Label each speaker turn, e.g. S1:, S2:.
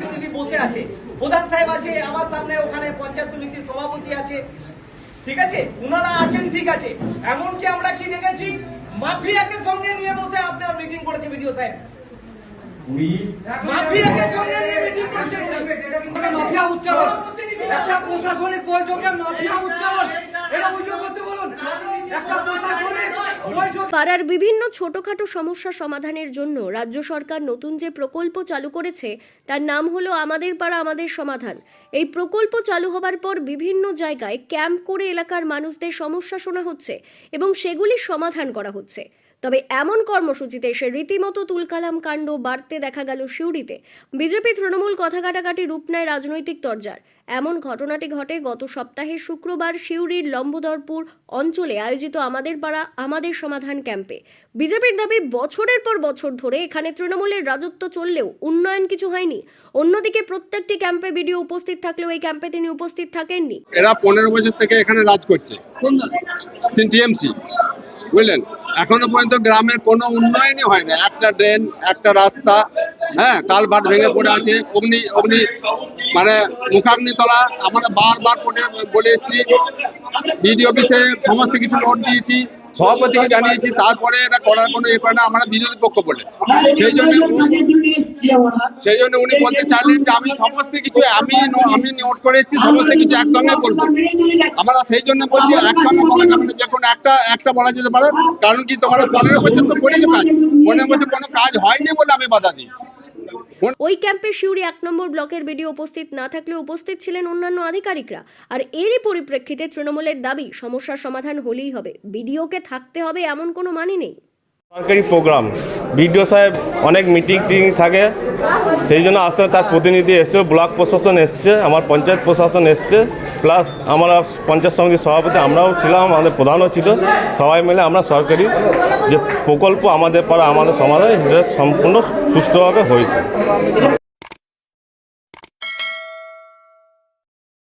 S1: জনপ্রতিনিধি বসে আছে প্রধান সাহেব আছে আমার সামনে ওখানে পঞ্চায়েত সমিতির সভাপতি আছে ঠিক আছে? ওনারা আছেন ঠিক আছে। এমনকি আমরা কি দেখেছি? মাফিয়াকে সঙ্গে নিয়ে বসে আপনার মিটিং করেছে ভিডিও সাহেব। মাফিয়াকে সঙ্গে নিয়ে মিটিং করেছে।
S2: মাফিয়া উচ্চারণ। একটা প্রশাসনিক বৈঠকে মাফিয়া উচ্চারণ। এটা অভিযোগ করতে বলুন একটা প্রশাসনিক বৈঠক
S3: পাড়ার বিভিন্ন ছোটখাটো সমস্যা সমাধানের জন্য রাজ্য সরকার নতুন যে প্রকল্প চালু করেছে, তার নাম হলো আমাদের পাড়া, আমাদের সমাধান। এই প্রকল্প চালু হবার পর বিভিন্ন জায়গায় ক্যাম্প করে এলাকার মানুষদের সমস্যা শোনা হচ্ছে এবং সেগুলি সমাধান করা হচ্ছে। তবে এমন কর্মসূচিতে সে রীতিমতো তুলকালাম কাণ্ড বাড়তে দেখা গেল সিউড়িতে। বিজেপি তৃণমূল কথা কাটাকাটি রূপ নেয় রাজনৈতিক তরজার। এমন ঘটনাটি ঘটে গত সপ্তাহে শুক্রবার সিউড়ির লম্বদরপুর অঞ্চলে আয়োজিত আমাদের পাড়া, আমাদের সমাধান ক্যাম্পে। বিজেপির দাবি, বছরের পর বছর ধরে এখানে তৃণমূলের রাজত্ব চললেও উন্নয়ন কিছু হয়নি। অন্যদিকে প্রত্যেকটি ক্যাম্পে বিডিও উপস্থিত থাকলেও এই ক্যাম্পে তিনি উপস্থিত থাকেননি।
S4: এরা পনেরো বছর থেকে এখানে রাজ করছে। বুঝলেন? এখনও পর্যন্ত গ্রামের কোনো উন্নয়নই হয় না একটা ড্রেন, একটা রাস্তা হ্যাঁ কালভার্ট ভেঙে পড়ে আছে, অগ্নি অগ্নি মানে মুখাগ্নি তলা। আমরা বারবার করে বলে এসেছি বিডি অফিসে সমস্ত কিছু নোট দিয়েছি, সভাপতিকে জানিয়েছি, তারপরে এটা করার কোনো ইয়ে করে না, আমরা বিরোধী পক্ষ বলে। সেই জন্য সেই জন্য উনি বলতে চাইলেন যে আমি সমস্ত কিছু, আমি আমি নোট করে এসেছি, সমস্ত কিছু একসঙ্গে বলব আমরা সেই জন্য বলছি, একসঙ্গে বলা যাবে যে কোনো একটা একটা বলা যেতে পারে, কারণ কি তোমরা পনেরো বছর তো করেছ কাজ। পনেরো বছর কোনো কাজ হয়নি বলে আমি বাধা দিয়েছি।
S3: ওই ক্যাম্পে সিউড়ি এক নম্বর ব্লকের বিডিও উপস্থিত না থাকলে উপস্থিত ছিলেন অন্যান্য আধিকারিকরা। আর এরই পরিপ্রেক্ষিতে তৃণমূলের দাবি, সমস্যার সমাধান হলেই হবে। বিডিওকে থাকতে হবে এমন কোনো মানে নেই।
S5: সরকারি প্রোগ্রাম। বিডিও সাহেব অনেক মিটিং টিটিং থাকে, সেই জন্য আস্তে তার প্রতিনিধি এসছে, ব্লক প্রশাসন এসছে, আমার পঞ্চায়েত প্রশাসন এসছে প্লাস আমরা পঞ্চায়েত সমিতির সভাপতি, আমরাও ছিলাম, আমাদের প্রধানও ছিল, সবাই মিলে আমরা সরকারি যে প্রকল্প আমাদের পাড়া, আমাদের সমাধান সেটা সম্পূর্ণ সুস্থভাবে হয়েছে।